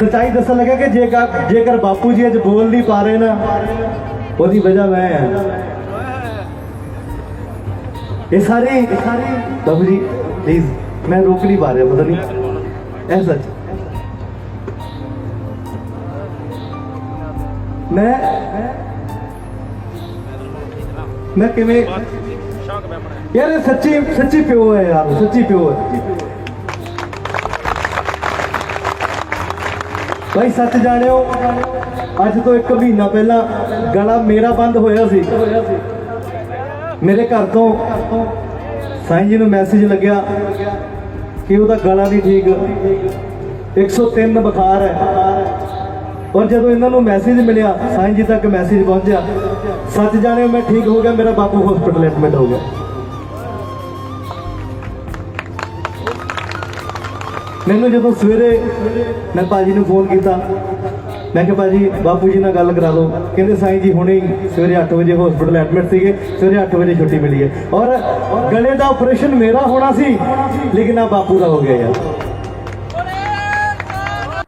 ਸੱਚਾਈ ਦੱਸਣ ਲੱਗਾ ਕਿ ਜੇਕਰ ਜੇਕਰ ਬਾਪੂ ਜੀ ਅੱਜ ਬੋਲ ਨਹੀਂ ਪਾ ਰਹੇ ਨਾ ਉਹਦੀ ਵਜ੍ਹਾ ਮੈਂ ਹਾਂ। ਇਹ ਸਾਰੇ ਇਹ ਸਾਰੇ ਬਾਬੂ ਜੀ ਪਲੀਜ਼ ਮੈਂ ਰੋਕ ਨਹੀਂ ਪਾ ਰਿਹਾ ਪਤਾ ਨਹੀਂ। ਇਹ ਸੱਚ। ਮੈਂ ਮੈਂ ਕਿਵੇਂ ਯਾਰ ਸੱਚੀ ਸੱਚੀ ਪਿਓ ਹੈ ਯਾਰ ਸੱਚੀ ਪਿਓ ਹੈ। ਭਾਈ ਸੱਚ ਜਾਣਿਓ, ਅੱਜ ਤੋਂ ਇੱਕ ਮਹੀਨਾ ਪਹਿਲਾਂ ਗਲਾ ਮੇਰਾ ਬੰਦ ਹੋਇਆ ਸੀ। ਮੇਰੇ ਘਰ ਤੋਂ ਸਾਈਂ ਜੀ ਨੂੰ ਮੈਸੇਜ ਲੱਗਿਆ ਕਿ ਉਹਦਾ ਗਲਾ ਨਹੀਂ ਠੀਕ। 103 ਬੁਖਾਰ ਹੈ। ਔਰ ਜਦੋਂ ਇਹਨਾਂ ਨੂੰ ਮੈਸੇਜ ਮਿਲਿਆ, ਸਾਈਂ ਜੀ ਤੱਕ ਮੈਸੇਜ ਪਹੁੰਚਿਆ। ਸੱਚ ਜਾਣਿਓ, ਮੈਂ ਠੀਕ ਹੋ ਗਿਆ, ਮੇਰਾ ਬਾਪੂ ਹਸਪੀਟਲ ਐਡਮਿਟ ਹੋ ਗਿਆ। ਮੈਨੂੰ ਜਦੋਂ ਸਵੇਰੇ ਮੈਂ ਭਾਜੀ ਨੂੰ ਫੋਨ ਕੀਤਾ, ਮੈਂ ਕਿਹਾ ਭਾਜੀ, ਬਾਪੂ ਜੀ ਨਾਲ ਗੱਲ ਕਰਾ ਦਿਓ ਕਹਿੰਦੇ, ਸਾਈਂ ਜੀ, ਹੁਣੇ ਹੀ ਸਵੇਰੇ 8 ਵਜੇ ਹਸਪੀਟਲ ਐਡਮਿਟ ਸੀਗੇ, ਸਵੇਰੇ 8 ਵਜੇ ਛੁੱਟੀ ਮਿਲੀ ਹੈ। ਔਰ ਗਲੇ ਦਾ ਆਪਰੇਸ਼ਨ ਮੇਰਾ ਹੋਣਾ ਸੀ, ਲੇਕਿਨ ਆ ਬਾਪੂ ਦਾ ਹੋ ਗਿਆ ਯਾਰ।